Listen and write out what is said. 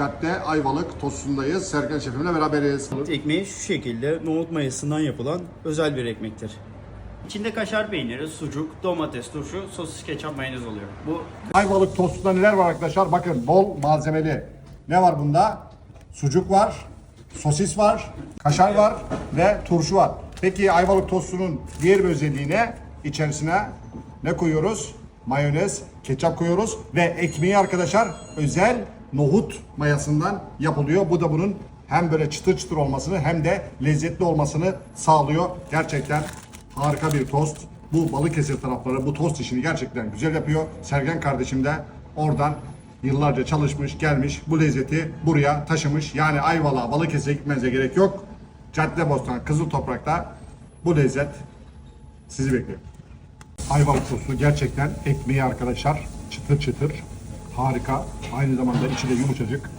Cadde Ayvalık Tostu'ndayız. Sergen şefimle beraberiz. Ekmeği şu şekilde nohut mayasından yapılan özel bir ekmektir. İçinde kaşar peyniri, sucuk, domates, turşu, sosis, ketçap, mayonez oluyor. Bu Ayvalık Tostu'da neler var arkadaşlar? Bakın bol malzemeli. Ne var bunda? Sucuk var, sosis var, kaşar var ve turşu var. Peki Ayvalık Tostu'nun diğer bir özelliği ne? İçerisine ne koyuyoruz? Mayonez, ketçap koyuyoruz ve ekmeği arkadaşlar özel nohut mayasından yapılıyor. Bu da bunun hem böyle çıtır çıtır olmasını hem de lezzetli olmasını sağlıyor. Gerçekten harika bir tost. Bu Balıkesir tarafları bu tost işini gerçekten güzel yapıyor. Sergen kardeşim de oradan yıllarca çalışmış, gelmiş, bu lezzeti buraya taşımış. Yani Ayvalık'a, Balıkesir'e gitmenize gerek yok. Caddebostan, Kızıl Toprak'ta bu lezzet sizi bekliyor. Ayvalık sosu gerçekten ekmeği arkadaşlar çıtır çıtır harika. Aynı zamanda içi de yumuşacık.